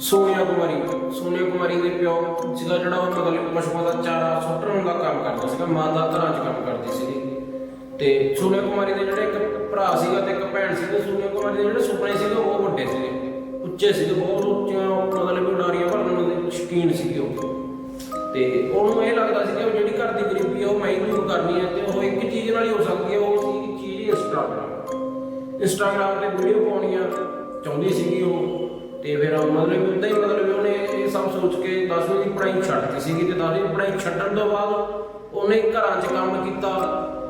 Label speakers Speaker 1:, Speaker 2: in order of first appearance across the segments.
Speaker 1: ਸੋਨੀਆ ਕੁਮਾਰੀ ਸੋਨੀਆ ਕੁਮਾਰੀ ਦੇ ਪਿਓ, ਜਿਹਦਾ ਜਿਹੜਾ ਉਹ ਮਤਲਬ ਪਸ਼ੂਆਂ ਦਾ ਚਾਰਾ ਸੁੱਟਣ ਦਾ ਕੰਮ ਕਰਦਾ ਸੀਗਾ ਮਾਤਾ ਘਰਾਂ 'ਚ ਕੰਮ ਕਰਦੀ ਸੀਗੀ। ਤੇ ਸੋਨੀਆ ਕੁਮਾਰੀ ਦੇ ਜਿਹੜੇ ਇੱਕ ਭਰਾ ਸੀਗਾ ਤੇ ਇੱਕ ਭੈਣ ਸੀ ਸੋਨੀਆ ਕੁਮਾਰੀ ਦੇ ਜਿਹੜੇ ਸੁਪਨੇ ਸੀਗੇ ਉਹ ਵੱਡੇ ਸੀਗੇ। ਉੱਚੇ ਸੀਗੇ, ਬਹੁਤ ਉੱਚੀਆਂ, ਮਤਲਬ ਉਡਾਰੀਆਂ ਭਰਨ ਦੇ ਸ਼ੌਕੀਨ ਸੀਗੇ ਉਹ। ਤੇ ਉਹਨੂੰ ਇਹ ਲੱਗਦਾ ਸੀ ਕਿ ਜਿਹੜੀ ਘਰ ਦੀ ਗਰੀਬੀ ਆ, ਉਹ ਮੈਂ ਦੂਰ ਕਰਨੀ ਹੈ ਤੇ ਉਹ ਇੱਕ ਚੀਜ਼ ਨਾਲ ਹੀ ਹੋ ਸਕਦੀ ਹੈ ਉਹ ਸੀ ਚੀਜ਼ ਇੰਸਟਾਗ੍ਰਾਮ ਇੰਸਟਾਗ੍ਰਾਮ ਤੇ ਵੀਡੀਓ ਪਾਉਣੀਆਂ ਚਾਹੁੰਦੀ ਸੀਗੀ ਉਹ ਤੇ ਫਿਰ ਮਤਲਬ ਉਦਾਂ ਹੀ ਮਤਲਬ ਉਹਨੇ ਇਹ ਸਭ ਸੋਚ ਕੇ 10ਵੀਂ ਦੀ ਪੜ੍ਹਾਈ ਛੱਡਤੀ ਸੀਗੀ ਤੇ 10ਵੀਂ ਪੜ੍ਹਾਈ ਛੱਡਣ ਤੋਂ ਬਾਅਦ ਉਹਨੇ ਘਰਾਂ 'ਚ ਕੰਮ ਕੀਤਾ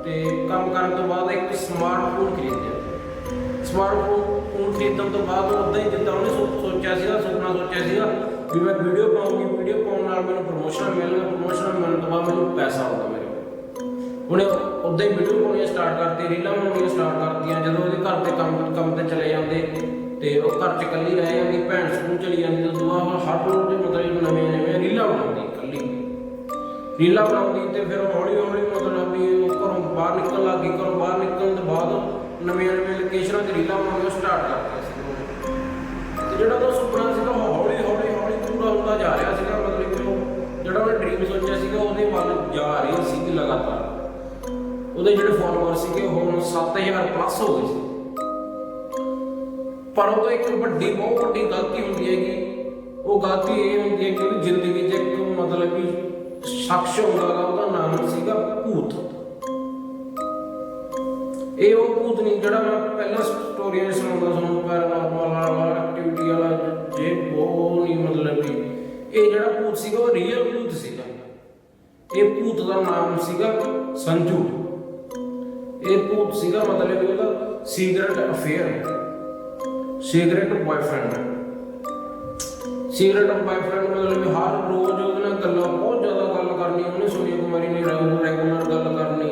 Speaker 1: ਤੇ ਕੰਮ ਕਰਨ ਤੋਂ ਬਾਅਦ ਇੱਕ ਸਮਾਰਟਫੋਨ ਖਰੀਦਿਆ। ਸਮਾਰਟਫੋਨ ਖਰੀਦਣ ਤੋਂ ਬਾਅਦ ਉਹ ਉਦਾਂ ਹੀ ਜਿੱਦਾਂ ਉਹਨੇ ਸੋਚਿਆ ਸੀਗਾ, ਸੁਪਨਾ ਸੋਚਿਆ ਸੀਗਾ ਵੀ ਮੈਂ ਵੀਡੀਓ ਪਾਉਂਗੀ ਵੀਡੀਓ ਪਾਉਣ ਨਾਲ ਮੈਨੂੰ ਪ੍ਰਮੋਸ਼ਨ ਮਿਲਣਾ ਪ੍ਰਮੋਸ਼ਨ ਮਿਲਣ ਤੋਂ ਬਾਅਦ ਮੈਨੂੰ ਪੈਸਾ ਆਊਗਾ ਮੇਰੇ ਉਹਨੇ ਉਦਾਂ ਹੀ ਵੀਡੀਓ ਪਾਉਣੀਆਂ ਸਟਾਰਟ ਕਰਤੀ ਰੀਲਾਂ ਬਣਾਉਣੀਆਂ ਸਟਾਰਟ ਕਰਤੀਆਂ, ਜਦੋਂ ਉਹਦੇ ਘਰ ਦੇ ਕੰਮ ਕੰਮ ਤੇ ਚਲੇ ਜਾਂਦੇ ਤੇ ਉਹ ਘਰ 'ਚ ਇਕੱਲੀ ਰਹਿ ਜਾਂਦੀ, ਭੈਣ ਸਕੂਲ ਚਲੀ ਜਾਂਦੀ ਤੇ ਦੁਆ ਹਰ ਰੋਜ਼ ਦੇ ਮਤਲਬ ਨਵੇਂ ਨਵੇਂ ਰੀਲਾਂ ਬਣਾਉਂਦੀ ਇਕੱਲੀ। ਰੀਲਾਂ ਬਣਾਉਂਦੀ ਤੇ ਫਿਰ ਹੌਲੀ ਹੌਲੀ ਮਤਲਬ ਵੀ ਉਹ ਘਰੋਂ ਬਾਹਰ ਨਿਕਲਣ ਲੱਗ ਗਈ, ਘਰੋਂ ਬਾਹਰ ਨਿਕਲਣ ਤੋਂ ਬਾਅਦ ਨਵੀਆਂ ਨਵੀਆਂ ਲੋਕੇਸ਼ਨਾਂ ਤੇ ਰੀਲਾਂ ਬਣਾਉਣੀਆਂ ਸਟਾਰਟ ਕਰਤੀਆਂ ਸੀ ਤੇ ਜਿਹੜਾ ਉਹ ਸੁਪਨਾ ਸੀਗਾ, ਉਹ ਹੌਲੀ ਹੌਲੀ ਹੌਲੀ ਪੂਰਾ ਹੁੰਦਾ ਜਾ ਰਿਹਾ ਸੀਗਾ, ਮਤਲਬ ਕਿ ਉਹ ਜਿਹੜਾ ਉਹਨੇ ਡ੍ਰੀਮ ਸੋਚਿਆ ਸੀਗਾ, ਉਹਦੇ ਵੱਲ ਜਾ ਰਹੀ ਸੀ ਲਗਾਤਾਰ। ਉਹਦੇ ਜਿਹੜੇ ਫਾਲੋਅਰ ਸੀਗੇ, ਉਹ ਹੁਣ 7000 ਪਲੱਸ ਹੋ ਗਏ ਸੀ। ਪਰ ਉਹ ਤੋਂ ਇੱਕ ਵੱਡੀ, ਬਹੁਤ ਵੱਡੀ ਗਲਤੀ ਹੁੰਦੀ ਹੈਗੀ। ਉਹ ਗਲਤੀ ਇਹ ਹੁੰਦੀ ਹੈ ਕਿ ਜ਼ਿੰਦਗੀ 'ਚ ਇੱਕ ਮਤਲਬ ਵੀ ਸ਼ਖਸ ਹੁੰਦਾ ਉਹਦਾ ਨਾਮ ਸੀਗਾ ਭੂਤ। ਇਹ ਉਹ ਭੂਤ ਨਹੀਂ, ਜਿਹੜਾ ਮੈਂ ਪਹਿਲਾਂ ਸਟੋਰੀਆਂ ਸੁਣਾਉਂਦਾ ਤੁਹਾਨੂੰ ਪੈਰਾਨੋਰਮਲ ਵਾਲਾ ਐਕਟੀਵਿਟੀ ਵਾਲਾ, ਜੇ ਉਹ ਨਹੀਂ ਮਤਲਬ ਵੀ ਇਹ ਜਿਹੜਾ ਭੂਤ ਸੀਗਾ, ਉਹ ਰੀਅਲ ਭੂਤ ਸੀਗਾ। ਇਹ ਭੂਤ ਦਾ ਨਾਮ ਸੀਗਾ ਸੰਜੂ। ਇਹ ਭੂਤ ਸੀਗਾ ਮਤਲਬ ਕਿ ਉਹਦਾ secret affair secret boyfriend secret boyfriend ਮਤਲਬ ਹਰ ਰੋਜ਼ ਉਹਦੇ ਨਾਲ ਗੱਲਾਂ, ਬਹੁਤ ਜ਼ਿਆਦਾ ਗੱਲ ਕਰਨੀ, ਉਹਨੇ ਸੋਨੀਆ ਕੁਮਾਰੀ ਨੇ ਰੈਗੂਲਰ ਗੱਲ ਕਰਨੀ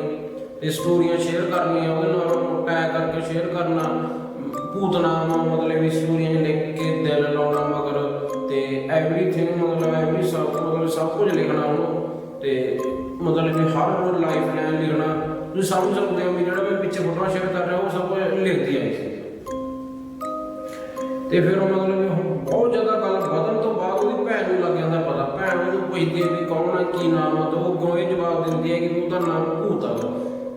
Speaker 1: ਤੇ ਸਟੋਰੀਆਂ ਸ਼ੇਅਰ ਕਰਨੀਆਂ, ਉਹਦੇ ਨਾਲ ਟੈਗ ਕਰਕੇ ਸ਼ੇਅਰ ਕਰਨਾ, ਭੂਤ ਮਤਲਬ ਵੀ ਸਟੋਰੀਆਂ ਲਿਖ ਕੇ ਦਿਲ ਲਾਉਣਾ ਮਗਰ ਤੇ ਐਵਰੀਥਿੰਗ ਮਤਲਬ ਐਵਰੀ ਸਭ, ਮਤਲਬ ਸਭ ਕੁਝ ਲਿਖਣਾ ਉਹਨੂੰ ਤੇ ਮਤਲਬ ਕਿ ਹਰ ਰੋਜ਼ ਲਾਈਫ ਲਾਈਨ ਲਿਖਣਾ। ਤੁਸੀਂ ਸਮਝ ਸਕਦੇ ਹੋ ਵੀ ਜਿਹੜਾ ਮੈਂ ਪਿੱਛੇ ਫੋਟੋਆਂ ਸ਼ੇਅਰ ਕਰ ਰਿਹਾ, ਉਹ ਸਭ ਕੁਝ ਲਿਖਦੀ ਆਈ ਸੀ ਤੇ ਫਿਰ ਉਹ ਮਤਲਬ ਹੁਣ ਬਹੁਤ ਜ਼ਿਆਦਾ ਗੱਲ ਵਧਣ ਤੋਂ ਬਾਅਦ ਉਹਦੀ ਭੈਣ ਨੂੰ ਲੱਗ ਜਾਂਦਾ ਪਤਾ। ਭੈਣ ਉਹਨੂੰ ਪੁੱਛਦੀ ਹੈ ਵੀ ਕੌਣ ਹੈ ਕੀ ਨਾਮ ਹੈ ਤਾਂ ਉਹ ਅੱਗੋਂ ਜਵਾਬ ਦਿੰਦੀ ਹੈ ਕਿ ਉਹਦਾ ਨਾਮ ਭੂਤ ਆ।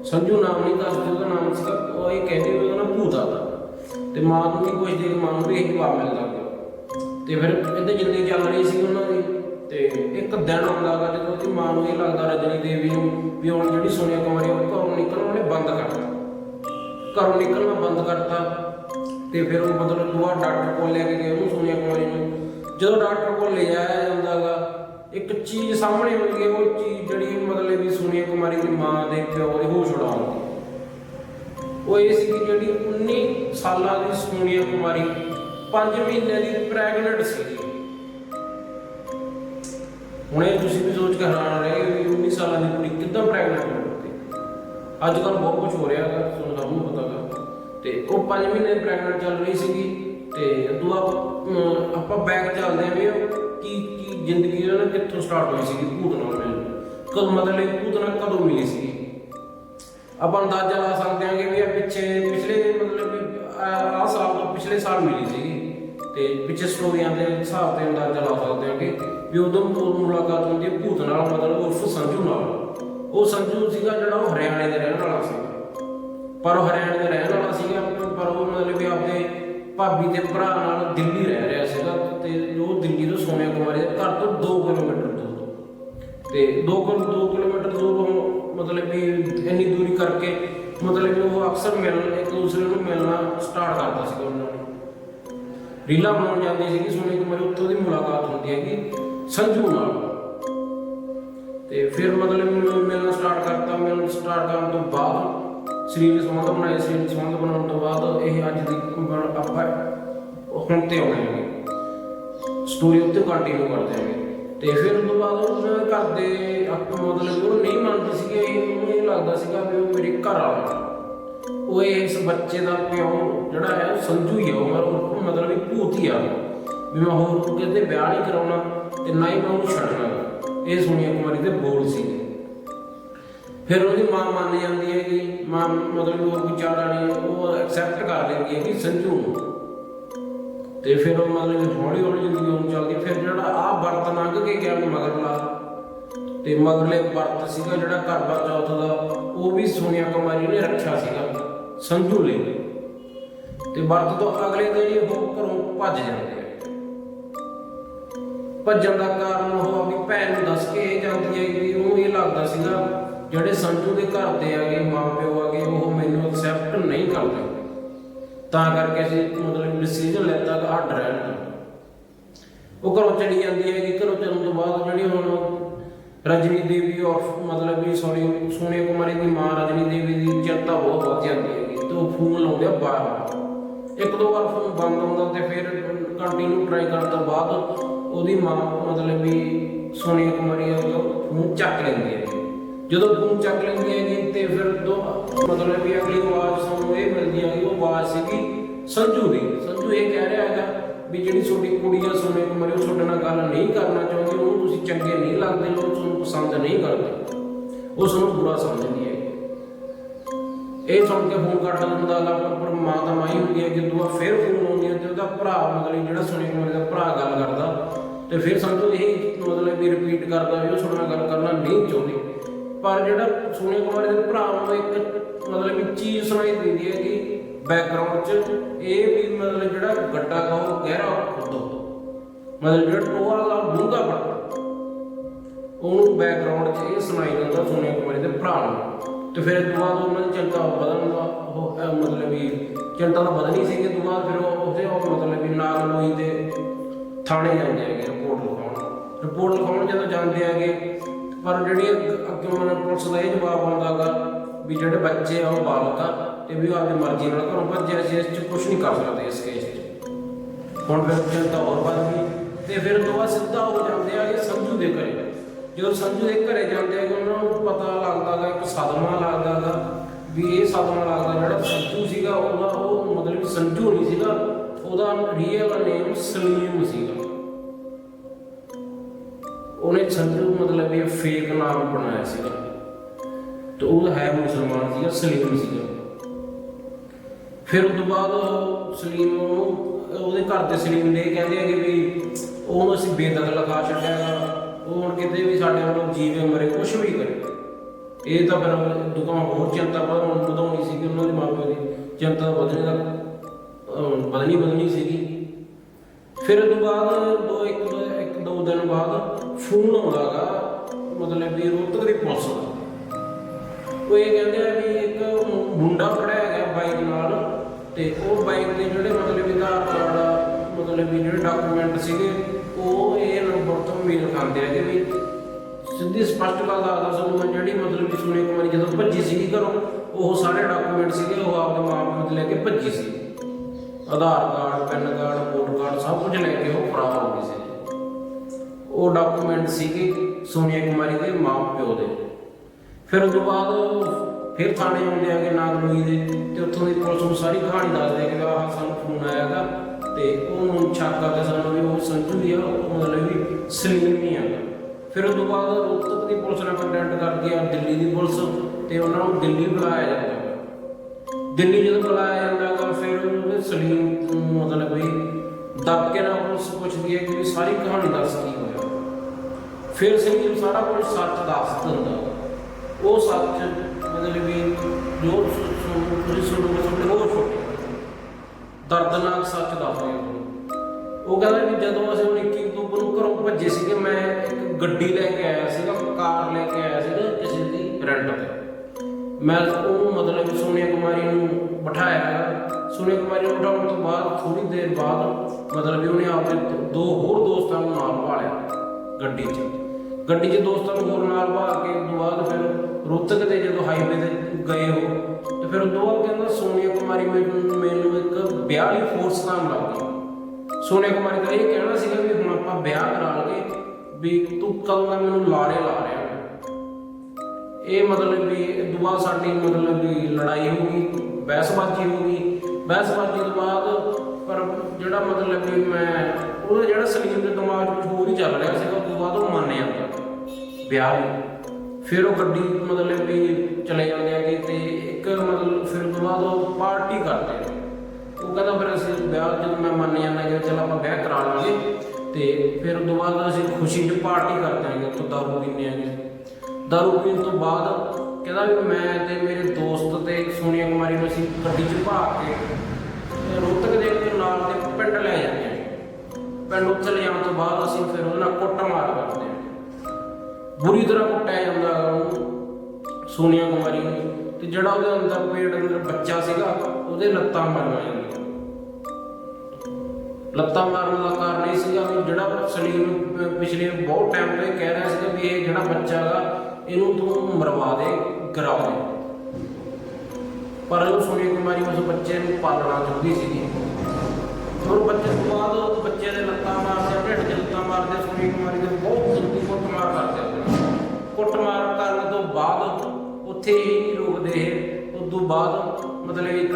Speaker 1: ਸੰਜੂ ਨਾਮ ਨਹੀਂ ਦੱਸਦੀ ਉਹਦਾ ਨਾਮ ਸੀਗਾ, ਉਹ ਇਹ ਕਹਿੰਦੀ ਉਹਦਾ ਨਾਮ ਭੂਤ ਆ। ਤੇ ਮਾਂ ਨੂੰ ਵੀ ਪੁੱਛਦੀ ਕਿ ਮਾਂ ਨੂੰ ਵੀ ਇਹ ਜਵਾਬ ਮਿਲਦਾ ਗਿਆ ਤੇ ਫਿਰ ਇਹਦੇ ਜ਼ਿੰਦਗੀ ਚੱਲ ਰਹੀ ਸੀ ਉਹਨਾਂ ਦੀ, ਤੇ ਇੱਕ ਦਿਨ ਆਉਂਦਾ ਗਾ ਜਦੋਂ ਉਹਦੀ ਮਾਂ ਨੂੰ ਇਹ ਲੱਗਦਾ ਰਜਨੀ ਦੇਵੀ ਨੂੰ ਵੀ ਹੁਣ ਜਿਹੜੀ ਸੋਨੀਆ ਕੁਮਾਰੀ ਉਹ ਘਰੋਂ ਨਿਕਲਣ ਉਹਨੇ ਬੰਦ ਕਰਤਾ। ਘਰੋਂ ਨਿਕਲਣਾ ਬੰਦ ਕਰਤਾ। ਤੇ ਫਿਰ ਉਹ ਮਤਲਬ ਦੁਆ ਡਾਕਟਰ ਕੋਲ ਲੈ ਕੇ ਗਏ, ਉਹਨੂੰ ਸੋਨੀਆ ਕੁਮਾਰੀ ਨੂੰ। ਜਦੋਂ ਡਾਕਟਰ ਕੋਲ ਲੈ ਜਾਇਆ ਜਾਂਦਾਗਾ, ਇੱਕ ਚੀਜ਼ ਸਾਹਮਣੇ ਆਉਂਦੀ ਹੈ, ਉਹ ਚੀਜ਼ ਜਿਹੜੀ ਮਤਲਬ ਵੀ ਸੋਨੀਆ ਕੁਮਾਰੀ ਦੀ ਮਾਂ ਦੇ ਪਿਓ ਦੇ ਹੋਸ਼ ਉਡਾਉਂਦੀ ਉਹ ਇਹ ਸੀ ਕਿ ਜਿਹੜੀ 19 ਸਾਲਾਂ ਦੀ ਸੋਨੀਆ ਕੁਮਾਰੀ 5 ਮਹੀਨੇ ਦੀ ਪ੍ਰੈਗਨੈਂਟ ਸੀ। ਹੁਣ ਇਹ ਤੁਸੀਂ ਵੀ ਸੋਚ ਕੇ ਹੈਰਾਨ ਰਹਿ ਗਏ 19 ਸਾਲਾਂ ਦੀ ਕੁੜੀ ਕਿੱਦਾਂ ਪ੍ਰੈਗਨੈਂਟ ਹੋ ਗਈ। ਅੱਜ ਕੱਲ ਬਹੁਤ ਕੁਝ ਹੋ ਰਿਹਾ ਹੈਗਾ, ਤੁਹਾਨੂੰ ਸਭ ਨੂੰ ਪਤਾ ਹੈਗਾ। ਤੇ ਉਹ 5 ਮਹੀਨੇ ਪ੍ਰੈਗਨੈਂਟ ਚੱਲ ਰਹੀ ਸੀਗੀ ਤੇ ਦੁਆ ਆਪਾਂ ਬੈਕ ਚੱਲਦੇ ਆਂ ਵੀ ਕੀ ਕੀ ਜ਼ਿੰਦਗੀ ਉਹਨਾਂ ਕਿੱਥੋਂ ਸਟਾਰਟ ਹੋਈ ਸੀਗੀ ਭੂਤ ਨਾਲ ਮਿਲਣ ਕਦੋਂ ਮਤਲਬ ਭੂਤ ਨਾਲ ਕਦੋਂ ਮਿਲੀ ਸੀਗੀ? ਆਪਾਂ ਅੰਦਾਜ਼ਾ ਲਾ ਸਕਦੇ ਹਾਂ ਕਿ ਵੀ ਪਿੱਛੇ, ਪਿਛਲੇ ਮਤਲਬ ਵੀ ਸਾਲ ਤੋਂ ਪਿਛਲੇ ਸਾਲ ਮਿਲੀ ਸੀਗੀ। ਤੇ ਪਿੱਛੇ ਸਟੋਰੀਆਂ ਦੇ ਹਿਸਾਬ ਤੇ ਅੰਦਾਜ਼ਾ ਲਾ ਸਕਦੇ ਹਾਂ ਕਿ ਵੀ ਉਦੋਂ ਮੁਲਾਕਾਤ ਹੁੰਦੀ, ਭੂਤ ਨਾਲ ਮਤਲਬ ਉਰਫ ਸੰਜੂ ਨਾਲ। ਉਹ ਸੰਜੂ ਸੀਗਾ ਜਿਹੜਾ ਉਹ ਹਰਿਆਣੇ ਦੇ ਰਹਿਣ ਵਾਲਾ ਸੀ ਪਰ ਉਹ ਹਰਿਆਣੇ ਦਾ ਰਹਿਣ ਵਾਲਾ ਸੀਗਾ, ਪਰ ਉਹ ਮਤਲਬ ਵੀ ਆਪਦੇ ਭਾਬੀ ਦੇ ਭਰਾ ਨਾਲ ਦਿੱਲੀ ਰਹਿ ਰਿਹਾ ਸੀਗਾ ਤੇ ਉਹ ਦਿੱਲੀ ਤੋਂ ਸੋਨੀਆ ਕੁਮਾਰੀ ਦੇ ਘਰ ਤੋਂ 2 ਕਿਲੋਮੀਟਰ ਦੂਰ। ਤੇ 2 2 ਕਿਲੋਮੀਟਰ ਦੂਰ ਮਤਲਬ ਵੀ ਇੰਨੀ ਦੂਰੀ ਕਰਕੇ ਮਤਲਬ ਵੀ ਉਹ ਅਕਸਰ ਮਿਲਣ, ਇੱਕ ਦੂਸਰੇ ਨੂੰ ਮਿਲਣਾ ਸਟਾਰਟ ਕਰਦਾ ਸੀਗਾ ਉਹਨਾਂ ਨੂੰ। ਰੀਲਾਂ ਬਣਾਉਣ ਜਾਂਦੀ ਸੀਗੀ ਸੋਨੀਆ ਕੁਮਾਰੀ ਉੱਥੋਂ ਦੀ ਮੁਲਾਕਾਤ ਹੁੰਦੀ ਹੈਗੀ, ਸੰਜੂ ਨਾਲ। ਤੇ ਫਿਰ ਮਤਲਬ ਮਿਲਣਾ ਸਟਾਰਟ ਕਰਤਾ, ਮਿਲਣਾ ਸਟਾਰਟ ਕਰਨ ਤੋਂ ਬਾਅਦ ਸਰੀਰ ਸੰਬੰਧ ਬਣਾਏ, ਸਰੀਰ ਸੰਬੰਧ ਬਣਾਉਣ ਤੋਂ ਬਾਅਦ ਇਹ ਅੱਜ ਦੀ ਬਣ- ਆਪਾਂ ਹੁਣ ਤੇ ਆਉਣੇ ਹੈਗੇ ਸਟੋਰੀ ਉੱਤੇ ਕੰਟੀਨਿਊ ਕਰਦੇ ਹੈਗੇ ਤੇ ਫਿਰ ਉਸ ਤੋਂ ਬਾਅਦ ਉਹ ਘਰ ਦੇ ਆਪ ਮਤਲਬ ਉਹ ਨਹੀਂ ਮੰਨਦੇ ਸੀਗੇ ਉਹਨੂੰ ਇਹ ਲੱਗਦਾ ਸੀਗਾ ਵੀ ਉਹ ਮੇਰੇ ਘਰ ਵਾਲਾ ਉਹ ਇਸ ਬੱਚੇ ਦਾ ਪਿਓ ਜਿਹੜਾ ਹੈ, ਉਹ ਸੰਜੂ ਹੀ ਆ, ਉਹ ਮਤਲਬ ਉਹ ਮਤਲਬ ਵੀ ਭੂਤ ਹੀ ਆ। ਵੀ ਮੈਂ ਹੋਰ ਕਿਤੇ ਵਿਆਹ ਨਹੀਂ ਕਰਾਉਣਾ ਤੇ ਨਾ ਹੀ ਮੈਂ ਉਹਨੂੰ ਛੱਡਣਾ। ਇਹ ਸੋਨੀਆ ਕੁਮਾਰੀ ਦੇ ਬੋਲ ਸੀ ਫਿਰ ਉਹਦੀ ਮਾਂ ਮੰਨ ਜਾਂਦੀ ਹੈ ਕਿ ਮਾਂ ਮਤਲਬ ਹੋਰ ਕੋਈ ਉਹ ਐਕਸੈਪਟ ਕਰ ਲੈਂਦੀ ਹੈ ਕਿ ਸੰਜੂ। ਤੇ ਫਿਰ ਉਹ ਮਤਲਬ ਹੌਲੀ ਹੌਲੀ ਜ਼ਿੰਦਗੀ ਹੁਣ ਚੱਲ ਫਿਰ ਜਿਹੜਾ ਆ ਵਰਤ ਲੰਘ ਕੇ ਗਿਆ ਮਗਰਲਾ। ਤੇ ਮਗਰਲੇ ਵਰਤ ਸੀਗਾ ਜਿਹੜਾ ਕਰਵਾ ਚੌਥ ਦਾ, ਉਹ ਵੀ ਸੋਨੀਆ ਕੁਮਾਰੀ ਨੇ ਰੱਖਿਆ ਸੀਗਾ ਸੰਧੂ ਲਈ। ਤੇ ਵਰਤ ਤੋਂ ਅਗਲੇ ਦਿਨ ਹੀ ਉਹ ਘਰੋਂ ਭੱਜ ਜਾਂਦੇ ਆ। ਭੱਜਣ ਦਾ ਕਾਰਨ ਉਹ ਆਪਣੀ ਭੈਣ ਨੂੰ ਦੱਸ ਕੇ ਇਹ ਜਾਂਦੀ ਹੈ ਕਿ ਉਹਨੂੰ ਇਹ ਲੱਗਦਾ ਸੀਗਾ ਜਿਹੜੇ ਸੰਜੂ ਦੇ ਘਰ ਦੇ ਆਗੇ ਮਾਪਿਓ ਆਗੇ, ਉਹ ਮੈਨੂੰ ਐਕਸੈਪਟ ਨਹੀਂ ਕਰਦੇ। ਤਾਂ ਕਰਕੇ ਅਸੀਂ ਮਤਲਬ ਡਿਸੀਜਨ ਲੈਤਾ ਕਿ ਅੱਡ ਰਹਿਣ ਦਾ ਉਹ ਘਰੋਂ ਚਲੀ ਜਾਂਦੀ ਹੈ ਕਿ ਘਰੋਂ ਚੱਲਣ ਤੋਂ ਬਾਅਦ ਜਿਹੜੀ ਹੁਣ ਰਜਨੀ ਦੇਵੀ ਔਰ ਮਤਲਬ ਵੀ ਸੋਨੀ, ਸੋਨੀਆ ਕੁਮਾਰੀ ਦੀ ਮਾਂ ਰਜਨੀ ਦੇਵੀ ਦੀ ਚਿੰਤਾ ਬਹੁਤ ਵੱਧ ਜਾਂਦੀ ਹੈ ਤੇ ਉਹ ਫੋਨ ਲਾਉਂਦੇ ਆ ਬਾਰ ਇੱਕ ਦੋ ਵਾਰ ਫੋਨ ਬੰਦ ਹੁੰਦਾ ਤੇ ਫਿਰ ਕੰਟੀਨਿਊ ਟਰਾਈ ਕਰਨ ਤੋਂ ਬਾਅਦ ਉਹਦੀ ਮਾਂ ਮਤਲਬ ਵੀ ਸੋਨੀਆ ਕੁਮਾਰੀ ਉਹ ਫੋਨ ਚੱਕ ਲੈਂਦੀ ਹੈ ਜਦੋਂ ਫੋਨ ਚੱਕ ਲੈਂਦੀ ਹੈਗੀ ਤੇ ਫਿਰ ਦੋ ਮਤਲਬ ਵੀ ਅਗਲੀ ਆਵਾਜ਼ ਸਾਨੂੰ ਇਹ ਮਿਲਦੀ ਹੈ ਉਹ ਆਵਾਜ਼ ਸੀਗੀ ਸੰਜੂ ਦੀ। ਸੰਜੂ ਇਹ ਕਹਿ ਰਿਹਾ ਹੈਗਾ ਵੀ ਜਿਹੜੀ ਤੁਹਾਡੀ ਕੁੜੀ ਆ ਸੋਨੀਆ ਕੁਮਾਰੀ ਉਹ ਤੁਹਾਡੇ ਨਾਲ ਗੱਲ ਨਹੀਂ ਕਰਨਾ ਚਾਹੁੰਦੀ, ਉਹਨੂੰ ਤੁਸੀਂ ਚੰਗੇ ਨਹੀਂ ਲੱਗਦੇ ਉਹ ਤੁਹਾਨੂੰ ਪਸੰਦ ਨਹੀਂ ਕਰਦੇ। ਉਹ ਤੁਹਾਨੂੰ ਬੁਰਾ ਸਮਝਦੀ ਹੈ। ਇਹ ਸੁਣ ਕੇ ਫੋਨ ਕੱਟ ਦਿੰਦਾ ਗਾ, ਪਰ ਮਾਂ ਤਾਂ ਮਾਂ ਹੀ ਹੁੰਦੀ ਹੈ ਕਿ ਦੁਆ ਫਿਰ ਫੋਨ ਆਉਂਦੀ ਹੈ ਤੇ ਉਹਦਾ ਭਰਾ ਮਤਲਬ ਜਿਹੜਾ ਸੁਣੀ ਕੁਮਾਰੀ ਦਾ ਭਰਾ ਗੱਲ ਕਰਦਾ, ਤੇ ਫਿਰ ਸੰਤੂ ਇਹ ਮਤਲਬ ਵੀ ਰਿਪੀਟ ਕਰਦਾ ਵੀ ਉਹ ਤੁਹਾਡੇ ਨਾਲ ਗੱਲ ਕਰਨਾ ਨਹੀਂ ਚਾਹੁੰਦੀ। ਪਰ ਜਿਹੜਾ ਸੁਣੀ ਕੁਮਾਰੀ ਦੇ ਭਰਾ ਨੂੰ ਇੱਕ ਮਤਲਬ ਵੀ ਚੀਜ਼ ਸੁਣਾਈ ਦਿੰਦੀ ਹੈ ਕਿ ਬੈਕਗ੍ਰਾਉਂਡ 'ਚ ਇਹ ਵੀ ਮਤਲਬ ਜਿਹੜਾ ਗੱਡਾ ਗਾ ਗਹਿਰਾ ਖੁੱਦੋ। ਮਤਲਬ ਜਿਹੜਾ ਟੋਆ ਗਾ ਉਹ ਡੂੰਘਾ ਉਹਨੂੰ ਬੈਕਗ੍ਰਾਉਂਡ 'ਚ ਇਹ ਸੁਣਾਈ ਦਿੰਦਾ ਸੋਨੀਆ ਕੁਮਾਰੀ ਦੇ ਭਰਾ ਨੂੰ। ਤੇ ਫਿਰ ਇਹ ਤੋਂ ਬਾਅਦ ਉਹਨਾਂ ਦੀ ਚਿੰਤਾ ਵਧਣ ਦਾ ਉਹ ਮਤਲਬ ਵੀ ਚਿੰਤਾ ਤਾਂ ਵਧਣੀ ਸੀ ਕਿ ਤੋਂ ਫਿਰ ਉਹ, ਉਹਦੇ ਉਹ ਮਤਲਬ ਵੀ ਨਾਗਲੋਈ ਦੇ ਥਾਣੇ ਜਾਂਦੇ ਹੈਗੇ ਰਿਪੋਰਟ ਲਿਖਾਉਣ। ਰਿਪੋਰਟ ਲਿਖਾਉਣ ਜਦੋਂ ਜਾਂਦੇ ਹੈਗੇ ਪਰ ਜਿਹੜੀ ਅੱਗੇ ਉਹਨਾਂ ਪੁਲਿਸ ਦਾ ਇਹ ਜਵਾਬ ਆਉਂਦਾਗਾ ਵੀ ਜਿਹੜੇ ਬੱਚੇ ਆ ਉਹ ਬਾਲਕ ਆ ਤੇ ਵੀ ਉਹ ਆਪਣੀ ਮਰਜ਼ੀ ਨਾਲ ਘਰੋਂ ਭੱਜਿਆ ਸੀ ਇਸ 'ਚ ਕੁਝ ਨਹੀਂ ਕਰ ਸਕਦੇ ਇਸ ਕੇਸ 'ਚ। ਹੁਣ ਫਿਰ ਚਿੰਤਾ ਹੋਰ ਵੱਧ ਗਈ ਤੇ ਫਿਰ ਦੁਆ ਸਿੱਧਾ ਹੋ ਜਾਂਦੇ ਆ ਕਿ ਸੰਜੂ ਦੇ ਘਰੇ। ਜਦੋਂ ਸੰਜੂ ਦੇ ਘਰੇ ਜਾਂਦੇ ਆ ਕਿ ਉਹਨਾਂ ਨੂੰ ਪਤਾ ਲੱਗਦਾ ਗਾ, ਇੱਕ ਸਦਮਾ ਲੱਗਦਾ ਗਾ ਵੀ ਇਹ ਸਦਮਾ ਲੱਗਦਾ ਜਿਹੜਾ ਸੰਜੂ ਸੀਗਾ, ਉਹਦਾ ਉਹ ਮਤਲਬ ਸੰਜੂ ਨਹੀਂ ਸੀਗਾ, ਉਹਦਾ ਰੀਅਲ ਨੇਮ ਸਲੀਮ ਸੀਗਾ। ਉਹਨੇ ਸੰਜੂ ਮਤਲਬ ਇਹ ਫੇਕ ਨਾਮ ਬਣਾਇਆ ਸੀਗਾ। ਤੇ ਉਹ ਹੈ ਮੁਸਲਮਾਨ ਸੀਗਾ, ਸਲੀਮ ਸੀਗਾ। ਫਿਰ ਉਸ ਤੋਂ ਬਾਅਦ ਸਲੀਮ ਉਹਦੇ ਘਰ ਦੇ ਸਲੀਮ ਨੇ ਕਹਿੰਦੇ ਆ ਕਿ ਵੀ ਉਹਨੂੰ ਅਸੀਂ ਬੇਦਖਲ ਲਗਾ ਛੱਡਿਆ ਉਹ ਹੁਣ ਕਿਤੇ ਵੀ ਸਾਡੇ ਵੱਲੋਂ ਜੀਵੇ ਮਰੇ ਕੁਝ ਵੀ ਕਰੇ। ਇਹ ਤਾਂ ਫਿਰ ਦੁਕਾਨ ਹੋਰ ਚਿੰਤਾ ਵਧਾਉਣ ਵਧਾਉਣੀ ਸੀਗੀ ਉਹਨਾਂ ਦੇ ਮਾਪਿਆਂ ਦੀ। ਚਿੰਤਾ ਵਧਣੀ ਦਾ, ਅਹ ਵਧਣੀ ਸੀਗੀ। ਫਿਰ ਉਸ ਤੋਂ ਬਾਅਦ ਦੋ ਇੱਕ ਦੋ ਦਿਨ ਬਾਅਦ ਫੋਨ ਆਉਂਦਾਗਾ, ਮਤਲਬ ਵੀ ਰੋਹਤਕ ਦੀ ਪੁਲਿਸ ਦਾ। ਉਹ ਇਹ ਕਹਿੰਦੇ ਆ ਵੀ ਇੱਕ ਮੁੰਡਾ ਫੜਿਆ ਗਿਆ ਬਾਈਕ ਨਾਲ ਤੇ ਉਹ ਬਾਈਕ ਦੇ ਜਿਹੜੇ ਮਤਲਬ ਵੀ ਆਧਾਰ ਕਾਰਡ, ਮਤਲਬ ਵੀ ਜਿਹੜੇ ਡਾਕੂਮੈਂਟ ਸੀਗੇ, ਉਹ ਇਹ ਨੰਬਰ ਤੋਂ ਮੇਲ ਖਾਂਦੇ ਆ। ਕਿ ਵੀ ਸਿੱਧੀ ਸਪਸ਼ਟ ਗੱਲ ਦੱਸਦਾ ਸਾਨੂੰ ਮੈਂ, ਜਿਹੜੀ ਮਤਲਬ ਕਿ ਸੁਣੇ ਕੁਮਾਰੀ ਜਦੋਂ ਭੱਜੀ ਸੀਗੀ ਘਰੋਂ, ਉਹ ਸਾਰੇ ਡਾਕੂਮੈਂਟ ਸੀਗੇ, ਉਹ ਆਪਦੇ ਮਾਪਿਆਂ ਤੋਂ ਲੈ ਕੇ ਭੱਜੀ ਸੀ। Aadhaar card, PAN card vote card, ਸਭ ਕੁਝ ਲੈ ਕੇ ਉਹ ਫਰਾਰ ਹੋ ਗਈ ਸੀ। ਉਹ ਡਾਕੂਮੈਂਟ ਸੀਗੇ ਸੋਨੀਆ ਕੁਮਾਰੀ ਦੇ ਮਾਪਿਓ ਦੇ। ਫਿਰ ਉਸ ਤੋਂ ਬਾਅਦ ਫਿਰ ਥਾਣੇ ਆਉਂਦੇ ਆਗੇ ਨਾਗਲੋਈ ਦੇ ਤੇ ਉੱਥੋਂ ਦੀ ਪੁਲਿਸ ਨੂੰ ਸਾਰੀ ਕਹਾਣੀ ਦੱਸਦੇ ਆ ਕਿ ਆਹ ਸਾਨੂੰ ਫੋਨ ਆਇਆਗਾ ਤੇ ਉਹਨੂੰ ਸ਼ੱਕ ਆ ਸਾਨੂੰ ਵੀ ਉਹ ਸੰਜੂ ਦੀ ਆ, ਉਹ ਮਤਲਬ ਵੀ ਸਲੀਮ ਨਹੀਂ ਆਗਾ ਫਿਰ ਉਸ ਤੋਂ ਬਾਅਦ ਰੋਹਤਕ ਦੀ ਪੁਲਿਸ ਨਾਲ ਕੰਟੈਕਟ ਕਰਦੀ ਆ ਦਿੱਲੀ ਦੀ ਪੁਲਿਸ ਤੇ ਉਹਨਾਂ ਨੂੰ ਦਿੱਲੀ ਬੁਲਾਇਆ ਜਾਂਦਾ। ਦਿੱਲੀ ਜਦੋਂ ਬੁਲਾਇਆ ਜਾਂਦਾ ਤਾਂ ਫਿਰ ਉਹਦੇ ਸਲੀਮ ਨੂੰ ਮਤਲਬ ਵੀ ਦੱਬ ਕੇ ਨਾ ਪੁਲਿਸ ਪੁੱਛਦੀ ਹੈ ਕਿ ਸਾਰੀ ਕਹਾਣੀ ਦੱਸ ਕੀ ਹੋਇਆ। ਫਿਰ ਸਲੀਮ ਸਾਰਾ ਕੁਝ ਸੱਚ ਦੱਸ ਦਿੰਦਾ। ਉਹ ਸੱਚ ਮਤਲਬ ਵੀ ਜੋ ਤੁਸੀਂ ਸੁਣੋਗੇ ਸੁਣਦੇ ਉਹ ਛੋਟੇ ਦਰਦਨਾਕ ਸੱਚ ਦੱਸ ਰਿਹਾ ਉਹ। ਕਹਿੰਦਾ ਵੀ ਜਦੋਂ ਅਸੀਂ 21 ਅਕਤੂਬਰ ਨੂੰ ਘਰੋਂ ਭੱਜੇ ਸੀਗੇ, ਮੈਂ ਇੱਕ ਗੱਡੀ ਲੈ ਕੇ ਆਇਆ ਸੀਗਾ, ਕਾਰ ਲੈ ਕੇ ਆਇਆ ਸੀਗਾ, ਕਿਸੇ ਦੀ ਰੈਂਟ ਤੇ। ਮੈਂ ਉਹਨੂੰ ਮਤਲਬ ਕਿ ਸੋਨੀਆ ਕੁਮਾਰੀ ਨੂੰ ਬਿਠਾਇਆ। ਸੋਨੀਆ ਕੁਮਾਰੀ ਨੂੰ ਬਿਠਾਉਣ ਤੋਂ ਬਾਅਦ ਥੋੜੀ ਦੇਰ ਬਾਅਦ ਮਤਲਬ ਵੀ ਉਹਨੇ ਆਪਣੇ ਦੋ- ਹੋਰ ਦੋਸਤਾਂ ਨੂੰ ਨਾਲ ਪਾ ਲਿਆ ਗੱਡੀ 'ਚ। ਗੱਡੀ 'ਚ ਦੋਸਤਾਂ ਨੂੰ ਹੋਰ ਨਾਲ ਭਾ ਕੇ ਉਸ ਤੋਂ ਬਾਅਦ ਫਿਰ ਰੋਹਤਕ ਦੇ ਜਦੋਂ ਹਾਈਵੇ ਤੇ ਗਏ ਹੋ ਤੇ ਫਿਰ ਉਹ ਬਾਅਦ ਕਹਿੰਦਾ ਸੋਨੀਆ ਕੁਮਾਰੀ ਮੈਨੂੰ ਮੈਨੂੰ ਇੱਕ ਵਿਆਹ ਲਈ ਫੋਰਸ ਕਰਨ ਲੱਗ ਗਈ ਸੋਨੀਆ ਕੁਮਾਰੀ ਦਾ ਇਹ ਕਹਿਣਾ ਸੀਗਾ ਵੀ ਹੁਣ ਆਪਾਂ ਵਿਆਹ ਕਰਾ ਲਗੇ ਵੀ ਤੂੰ ਕਦੋਂ ਦਾ ਮੈਨੂੰ ਲਾਰੇ ਲਾ ਰਿਹਾ ਇਹ ਮਤਲਬ ਵੀ ਦੁਆ ਸਾਡੀ ਮਤਲਬ ਵੀ ਲੜਾਈ ਹੋ ਗਈ, ਬਹਿਸਬਾਜ਼ੀ ਹੋ ਗਈ। ਬਹਿਸਬਾਜ਼ੀ ਤੋਂ ਬਾਅਦ ਪਰ ਜਿਹੜਾ ਮਤਲਬ ਵੀ ਮੈਂ ਉਹਦਾ ਜਿਹੜਾ ਸਲੀਮ ਦੇ ਦਿਮਾਗ 'ਚ ਕੁਝ ਹੋਰ ਹੀ ਚੱਲ ਰਿਹਾ ਸੀਗਾ ਉਸ ਤੋਂ ਬਾਅਦ ਉਹ ਮੰਨ ਵਿਆਹ ਨੂੰ। ਫਿਰ ਉਹ ਗੱਡੀ ਮਤਲਬ ਵੀ ਚਲੇ ਜਾਂਦੇ ਆਗੇ ਤੇ ਇੱਕ ਮਤਲਬ ਫਿਰ ਉਸ ਤੋਂ ਬਾਅਦ ਉਹ ਪਾਰਟੀ ਕਰਦੇ ਆ। ਉਹ ਕਹਿੰਦਾ ਫਿਰ ਅਸੀਂ ਵਿਆਹ ਜਦੋਂ ਮੈਂ ਮੰਨ ਜਾਂਦਾ ਕਿ ਚਲ ਆਪਾਂ ਵਿਆਹ ਕਰਾ ਲਾਂਗੇ। ਤੇ ਫਿਰ ਉਸ ਤੋਂ ਬਾਅਦ ਅਸੀਂ ਖੁਸ਼ੀ 'ਚ ਪਾਰਟੀ ਕਰਦੇ ਆਂਗੇ ਉੱਥੇ ਦਾਰੂ ਪੀਂਦੇ ਆਂਗੇ ਦਾਰੂ ਪੀਣ ਤੋਂ ਬਾਅਦ ਕਹਿੰਦਾ ਵੀ ਮੈਂ ਤੇ ਮੇਰੇ ਦੋਸਤ ਤੇ ਸੋਨੀਆ ਕੁਮਾਰੀ ਨੂੰ ਅਸੀਂ ਗੱਡੀ 'ਚ ਭਾਗ ਕੇ ਪਿੰਡ ਉੱਥੇ ਲਿਆਉਣ ਤੋਂ ਬਾਅਦ ਅਸੀਂ ਫਿਰ ਉਹਦੇ ਨਾਲ ਕੁੱਟਮਾਰ ਕਰਦੇ ਹਾਂ। ਬੁਰੀ ਤਰ੍ਹਾਂ ਕੁੱਟਿਆ ਜਾਂਦਾ ਉਹਨੂੰ, ਸੋਨੀਆ ਕੁਮਾਰੀ ਨੂੰ। ਤੇ ਜਿਹੜਾ ਉਹਦੇ ਅੰਦਰ ਪੇਟ ਅੰਦਰ ਬੱਚਾ ਸੀਗਾ, ਉਹਦੇ ਲੱਤਾਂ ਮਾਰੀਆਂ ਜਾਂਦੀਆਂ। ਲੱਤਾਂ ਮਾਰਨ ਦਾ ਕਾਰਨ ਇਹ ਸੀਗਾ ਵੀ ਜਿਹੜਾ ਸਲੀਮ ਪਿਛਲੇ ਬਹੁਤ ਟਾਈਮ ਤੋਂ ਇਹ ਕਹਿ ਰਿਹਾ ਸੀਗਾ ਵੀ ਇਹ ਜਿਹੜਾ ਬੱਚਾ ਹੈਗਾ ਇਹਨੂੰ ਤੂੰ ਮਰਵਾ ਦੇ ਗਰਾ ਦੇ। ਪਰ ਉਹ ਸੋਨੀਆ ਕੁਮਾਰੀ ਉਸ ਬੱਚੇ ਨੂੰ ਪਾਲਣਾ ਚਾਹੁੰਦੀ ਸੀਗੀ। ਔਰ ਬੱਚੇ ਢਿੱਡ 'ਚ ਲੱਤਾਂ ਮਾਰਦੇ ਸੋਨੀਆ ਕੁਮਾਰੀ ਦੇ ਬਹੁਤ ਗੰਦੀ ਕੁੱਟਮਾਰ ਕਰਦੇ ਕੁੱਟਮਾਰ ਕਰਨ ਤੋਂ ਬਾਅਦ ਉੱਥੇ ਹੀ ਨਹੀਂ ਰੁਕਦੇ ਉਸ ਤੋਂ ਬਾਅਦ ਮਤਲਬ ਇੱਕ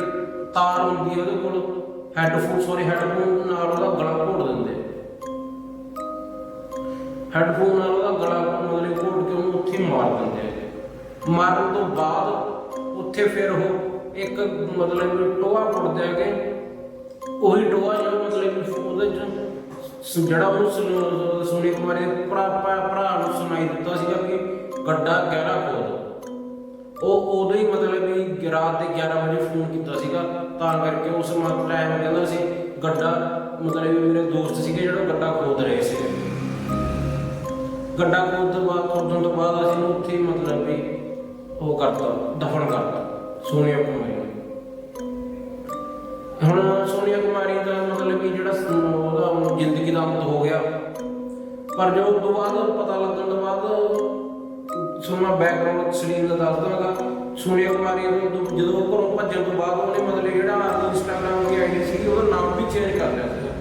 Speaker 1: ਤਾਰ ਹੁੰਦੀ ਹੈ ਉਹਦੇ ਕੋਲ, ਹੈੱਡਫੋਨ, ਸੋਰੀ, ਹੈੱਡਫੋਨ ਨਾਲ ਉਹਦਾ ਗਲਾ ਘੋਟ ਦਿੰਦੇ। ਹੈੱਡਫੋਨ ਨਾਲ ਉਹਦਾ ਗਲਾ ਮਤਲਬ ਘੋਟ ਕੇ ਉਹਨੂੰ ਉੱਥੇ ਮਾਰ ਦਿੰਦੇ ਆ। ਮਾਰਨ ਤੋਂ ਬਾਅਦ ਉੱਥੇ ਫਿਰ ਉਹ ਇੱਕ ਮਤਲਬ ਵੀ ਟੋਆ ਪੁੱਟਦੇ ਹੈਗੇ। ਉਹੀ ਟੋਆ ਜਿਹੜਾ ਮਤਲਬ ਉਹਦੇ ਚ ਜਿਹੜਾ ਉਹਨੂੰ ਸੁਨ- ਕੁਮਾਰੀ ਦੇ ਭਰਾ ਭਰਾ ਨੂੰ ਸੁਣਾਈ ਦਿੱਤਾ ਸੀਗਾ ਵੀ ਗੱਡਾ ਗਹਿਰਾ ਖੋਦ ਉਹ ਉਦੋਂ ਹੀ ਮਤਲਬ ਵੀ ਰਾਤ ਦੇ 11 ਵਜੇ ਫੋਨ ਕੀਤਾ ਸੀਗਾ ਤਾਂ ਕਰਕੇ ਉਸ ਮਤ ਟਾਈਮ ਕਹਿੰਦਾ ਸੀ ਗੱਡਾ ਮਤਲਬ ਵੀ ਮੇਰੇ ਦੋਸਤ ਸੀਗੇ ਜਿਹੜਾ ਗੱਡਾ ਖੋਦ ਰਹੇ ਸੀ। ਗੱਡਾ ਖੋਦ ਤੋਂ ਬਾਅਦ ਖੋਦਣ ਤੋਂ ਬਾਅਦ ਅਸੀਂ ਉੱਥੇ ਮਤਲਬ ਵੀ ਉਹ ਕਰਤਾ ਦਫਨ ਕਰਤਾ ਸੋਨੀਆ ਹੁਣ ਸੋਨੀਆ ਕੁਮਾਰੀ ਦਾ ਮਤਲਬ ਵੀ ਜਿਹੜਾ ਉਹਦਾ ਜ਼ਿੰਦਗੀ ਦਾ ਅੰਤ ਹੋ ਗਿਆ। ਪਰ ਜੋ ਉਸ ਤੋਂ ਬਾਅਦ ਪਤਾ ਲੱਗਣ ਤੋਂ ਬਾਅਦ ਸੋਨਾ ਬੈਕਗ੍ਰਾਉਂਡ ਸਲੀਮ ਦਾ ਦੱਸ ਸੋਨੀਆ ਕੁਮਾਰੀ ਜਦੋਂ ਘਰੋਂ ਭੱਜਣ ਤੋਂ ਬਾਅਦ ਉਹਨੇ ਮਤਲਬ ਜਿਹੜਾ ਇੰਸਟਾਗ੍ਰਾਮ ਦੀ ਆਈਡੀ ਸੀ ਉਹਦਾ ਨਾਮ ਵੀ ਚੇਂਜ ਕਰ ਲਿਆ ਸੀਗਾ।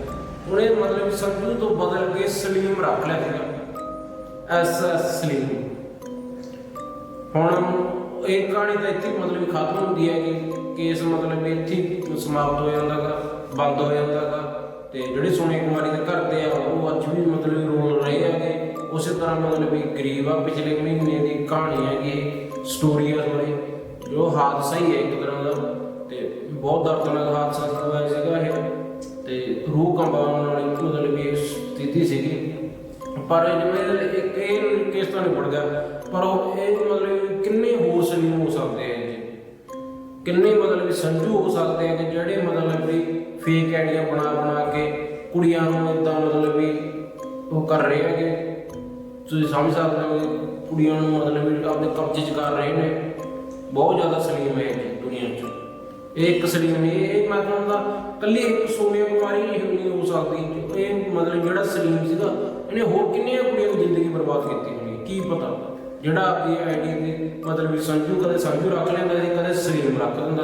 Speaker 1: ਉਹਨੇ ਮਤਲਬ ਸੰਜੂ ਤੋਂ ਬਦਲ ਕੇ ਸਲੀਮ ਰੱਖ ਲਿਆ ਸੀਗਾ। ਐਸ ਐਸ ਸਲੀਮ ਹੁਣ ਇਹ ਕਹਾਣੀ ਤਾਂ ਇੱਥੇ ਮਤਲਬ ਖਤਮ ਹੁੰਦੀ ਹੈ ਕਿ ਕੇਸ ਮਤਲਬ ਵੀ ਇੱਥੇ ਸਮਾਪਤ ਹੋ ਜਾਂਦਾ ਗਾ ਬੰਦ ਹੋ ਜਾਂਦਾ ਗਾ ਤੇ ਜਿਹੜੇ ਸੋਨੀ ਕੁਮਾਰੀ ਦੇ ਘਰ ਦੇ ਆ, ਉਹ ਅੱਜ ਵੀ ਮਤਲਬ ਰੋਲ ਰਹੇ ਹੈਗੇ। ਉਸੇ ਤਰ੍ਹਾਂ ਮਤਲਬ ਵੀ ਗਰੀਬ ਆ, ਪਿਛਲੇ ਮਹੀਨੇ ਦੀ ਕਹਾਣੀ ਹੈਗੀ ਸਟੋਰੀ ਆ ਥੋੜੀ ਜੋ ਹਾਦਸਾ ਹੀ ਹੈ ਇੱਕ ਤਰ੍ਹਾਂ ਦਾ, ਤੇ ਬਹੁਤ ਦਰਦਨਾਕ ਹਾਦਸਾ ਹੋਇਆ ਸੀਗਾ ਇਹ? ਤੇ ਰੂਹ ਕੰਬਾਉਣ ਵਾਲੀ ਮਤਲਬ ਵੀ ਸਥਿਤੀ ਸੀਗੀ। ਪਰ ਜਿਵੇਂ ਇੱਕ ਇਹ ਕੇਸ ਤਾਂ ਨਹੀਂ ਪੜ ਗਿਆ ਪਰ ਉਹ ਇਹ ਮਤਲਬ ਕਿੰਨੇ ਹੋਰ ਸਲੀਮ ਹੋ ਸਕਦੇ ਆ। ਕਿੰਨੇ ਮਤਲਬ ਵੀ ਸੰਜੂ ਹੋ ਸਕਦੇ ਆ ਕਿ ਜਿਹੜੇ ਮਤਲਬ ਵੀ ਫੇਕ ਆਈਡੀਆਂ ਬਣਾ ਬਣਾ ਕੇ ਕੁੜੀਆਂ ਨੂੰ ਇਦਾਂ ਮਤਲਬ ਵੀ ਉਹ ਕਰ ਰਹੇ ਹੈਗੇ। ਤੁਸੀਂ ਸਮਝ ਸਕਦੇ ਹੋ ਕਿ ਕੁੜੀਆਂ ਨੂੰ ਮਤਲਬ ਵੀ ਆਪਣੇ ਕਬਜ਼ੇ 'ਚ ਕਰ ਰਹੇ ਨੇ। ਬਹੁਤ ਜ਼ਿਆਦਾ ਸਲੀਮ ਹੈ ਜੀ ਦੁਨੀਆ 'ਚ। ਇਹ ਇੱਕ ਸਲੀਮ ਇਹ ਇਹ ਮੈਂ ਕਹਿੰਦਾ ਕੱਲੀ ਇੱਕ ਸੋਨੀਆ ਕੁਮਾਰੀ ਨਹੀਂ ਹੋ ਸਕਦੀ ਇਹ ਮਤਲਬ ਜਿਹੜਾ ਸਲੀਮ ਸੀਗਾ, ਇਹਨੇ ਹੋਰ ਕਿੰਨੀਆਂ ਕੁੜੀਆਂ ਦੀ ਜ਼ਿੰਦਗੀ ਬਰਬਾਦ ਕੀਤੀ ਹੋਣੀ ਕੀ ਪਤਾ? ਜਿਹੜਾ ਆਪਣੀ ਆਈਡੀ ਦੇ ਮਤਲਬ ਵੀ ਸੰਜੂ ਕਦੇ ਸੰਜੂ ਰੱਖ ਲੈਂਦਾ ਸੀ, ਕਦੇ ਸਲੀਮ ਰੱਖ ਦਿੰਦਾ ਸੀ।